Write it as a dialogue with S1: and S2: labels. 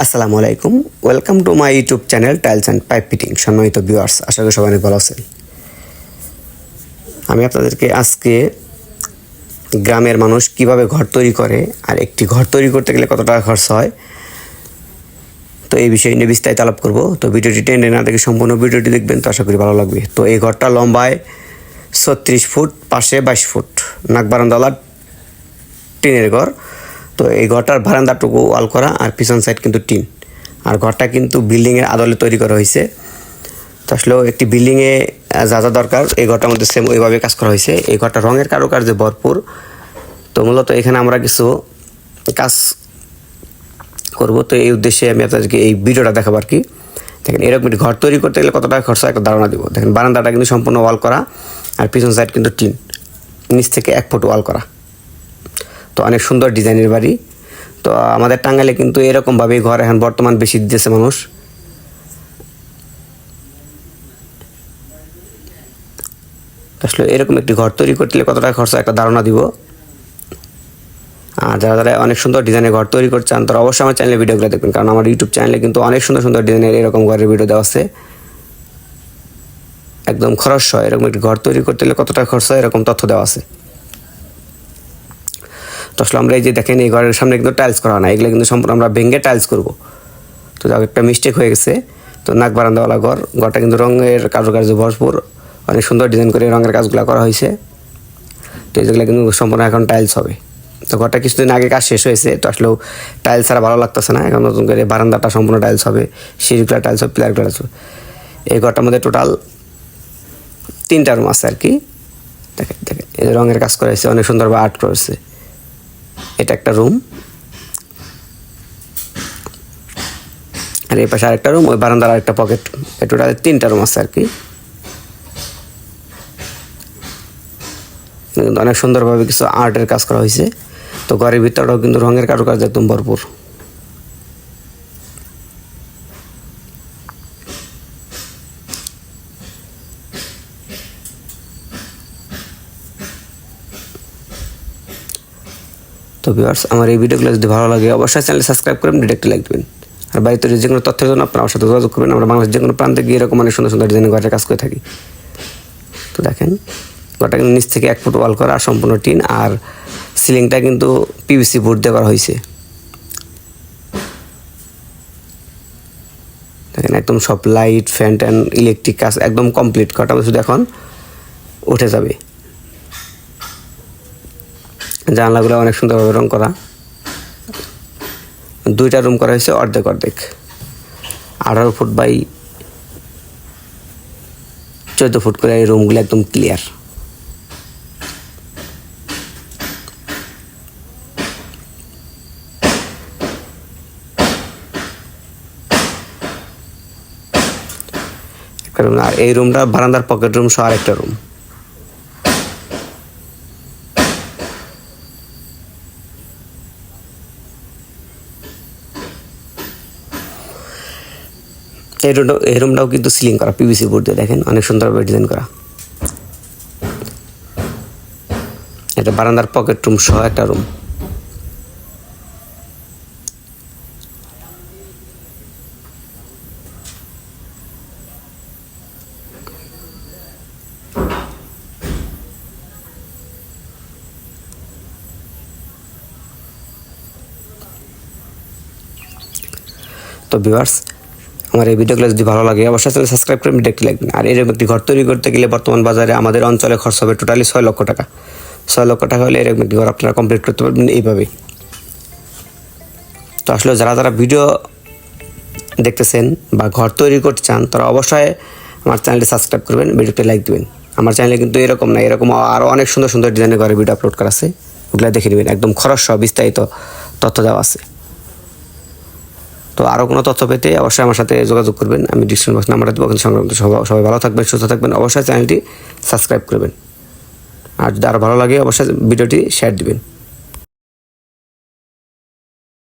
S1: আসসালামু আলাইকুম। Welcome to my YouTube channel tiles and pipe fitting সম্মানিত ভিউয়ার্স আশা করি সবাই ভালো আছেন। আমি আপনাদেরকে আজকে গ্রামের মানুষ কীভাবে ঘর তৈরি করে আর একটি ঘর তৈরি করতে গেলে কত টাকা খরচ হয়, তো এই বিষয় নিয়ে বিস্তারিত আলাপ করব। তো ভিডিওটি টেনে না দেখে সম্পূর্ণ ভিডিওটি দেখবেন, তো আশা করি ভালো লাগবে। তো এই ঘরটা লম্বায় ছত্রিশ ফুট, পাশে বাইশ ফুট। নাক বারান্দাওয়ালা টিনের ঘর। তো এই ঘরটার বারান্দাটুকু ওয়াল করা আর পিছন সাইড কিন্তু টিন। আর ঘরটা কিন্তু বিল্ডিংয়ের আদলে তৈরি করা হয়েছে। তো আসলেও একটি বিল্ডিংয়ে যা যা দরকার, এই ঘরটার মধ্যে সেম ওইভাবে কাজ করা হয়েছে। এই ঘরটা রঙের কারুকার্যে ভরপুর। তো মূলত এখানে আমরা কিছু কাজ করব। তো এই উদ্দেশ্যে আমি আপনাদেরকে এই ভিডিওটা দেখাবো আর কি। দেখেন, এরকম একটি ঘর তৈরি করতে গেলে কত টাকা খরচ একটা ধারণা দিব। দেখেন, বারান্দাটা কিন্তু সম্পূর্ণ ওয়াল করা আর পিছন সাইড কিন্তু টিন। নিচ থেকে এক ফুট ওয়াল করা। তো অনেক সুন্দর ডিজাইনের বাড়ি। তো আমাদের টাঙ্গাইলে কিন্তু এরকমভাবেই ঘর এখন বর্তমান বেশি দিতেছে মানুষ। আসলে এরকম একটি ঘর তৈরি করতে কত টাকা খরচ একটা ধারণা দিব। আর যারা যারা অনেক সুন্দর ডিজাইনের ঘর তৈরি করতে চান তারা অবশ্যই আমার চ্যানেলে ভিডিওগুলো দেখবেন, কারণ আমার ইউটিউব চ্যানেলে কিন্তু অনেক সুন্দর সুন্দর ডিজাইনের এরকম ঘরের ভিডিও দেওয়া আছে। একদম খরচ হয়, এরকম একটি ঘর তৈরি করতে গেলে কত টাকা খরচ হয়, এরকম তথ্য দেওয়া আছে। আসলে আমরা এই যে দেখেন, এই ঘরের সামনে কিন্তু টাইলস করা না। এগুলো কিন্তু সম্পূর্ণ আমরা ভেঙে টাইলস করব। তো একটা মিস্টেক হয়ে গেছে। তো নাক বারান্দাওয়ালা ঘর, ঘরটা কিন্তু রঙের কারুকার্য ভরপুর। অনেক সুন্দর ডিজাইন করে রঙের কাজগুলো করা হয়েছে। তো যেগুলো কিন্তু সম্পূর্ণ এখন টাইলস হবে। তো ঘরটা কিছুদিন আগে কাজ শেষ হয়েছে, তো আসলেও টাইলস ছাড়া ভালো লাগতেছে না। এখন নতুন করে বারান্দাটা সম্পূর্ণ টাইলস হবে, সিঁড়িগুলো টাইলস হবে পিলার টাইলস এই ঘরটার মধ্যে টোটাল তিনটা রুম আছে আর কি। দেখেন দেখেন, এই রঙের কাজ করা হয়েছে, অনেক সুন্দরভাবে আর্ট করেছে এটা একটা রুম আর এই পাশে আরেকটা রুম ওই বারান্দার আরেকটা পকেট টোটাল তিনটা রুম আছে আর কি অনেক সুন্দরভাবে কিছু আর্টের কাজ করা হয়েছে। তো ঘরের ভিতরটাও কিন্তু রঙের কারুকার্য একদম ভরপুর। তো ভিউয়ার্স আমার এই ভিডিওগুলো যদি ভালো লাগে, অবশ্যই চ্যানেল সাবস্ক্রাইব করবেন ডিরেক্টলি লাইক দেবেন। আর বাড়িতে যে কোনো তথ্যের জন্য আপনার আমার সাথে যোগাযোগ করবেন। আমরা বাংলাদেশের যে কোনো প্রান্তে গিয়ে এরকম অনেক সুন্দর সুন্দর ডিজাইন ঘরের কাজ করে থাকি। তো দেখেন ঘরটা কিন্তু নিচ থেকে এক ফুট ওয়াল করা, সম্পূর্ণ টিন, আর সিলিংটা কিন্তু পিভিসি বোর্ড দিয়ে করা হয়েছে। দেখেন, একদম সব লাইট ফ্যান ট্যান ইলেকট্রিক কাজ একদম কমপ্লিট ঘরটা শুধু এখন উঠে যাবে। জানলাগুলো অনেক সুন্দরভাবে রং করা। দুইটা রুম করা হয়েছে অর্ধেক অর্ধেক। আঠারো ফুট বাই চোদ্দ ফুট করে এই রুমগুলো একদম ক্লিয়ার আর এই রুমটা বারান্দার পকেট রুম সহ আরেকটা রুম এই রুমটাও এই রুমটাও কিন্তু সিলিং করা পিভিসি বোর্ড দিয়ে দেখেন, অনেক সুন্দরভাবে ডিজাইন করা। এটা বারান্দার পকেট রুম সহ একটা রুম তো ভিউয়ার্স আমার এই ভিডিওগুলো যদি ভালো লাগে, অবশ্যই চ্যানেল সাবস্ক্রাইব করে দেখতে লাগবেন আর এরকম একটি ঘর তৈরি করতে গেলে বর্তমান বাজারে আমাদের অঞ্চলে খরচ হবে টোটালি ছয় লক্ষ টাকা। ছয় লক্ষ টাকা হলে এরকম একটি ঘর আপনারা কমপ্লিট করতে পারবেন এইভাবে তো আসলে যারা যারা ভিডিও দেখতেছেন বা ঘর তৈরি করতে চান, তারা অবশ্যই আমার চ্যানেলটি সাবস্ক্রাইব করবেন ভিডিওতে লাইক দেবেন। আমার চ্যানেলে কিন্তু এরকম না, এরকম আরও অনেক সুন্দর সুন্দর ডিজাইনের ঘরে ভিডিও আপলোড করা আছে। ওগুলো দেখে নেবেন। একদম খরচ সহ বিস্তারিত তথ্য দেওয়া আছে। তো আরও কোনো তথ্য পেতে অবশ্যই আমার সাথে যোগাযোগ করবেন। আমি ডিসক্রিপশন বক্স নাম্বারটা দেবো সংক্রান্ত সবাই ভালো থাকবেন, সুস্থ থাকবেন। অবশ্যই চ্যানেলটি সাবস্ক্রাইব করবেন। আর যদি আরও ভালো লাগে, অবশ্যই ভিডিওটি শেয়ার দিবেন।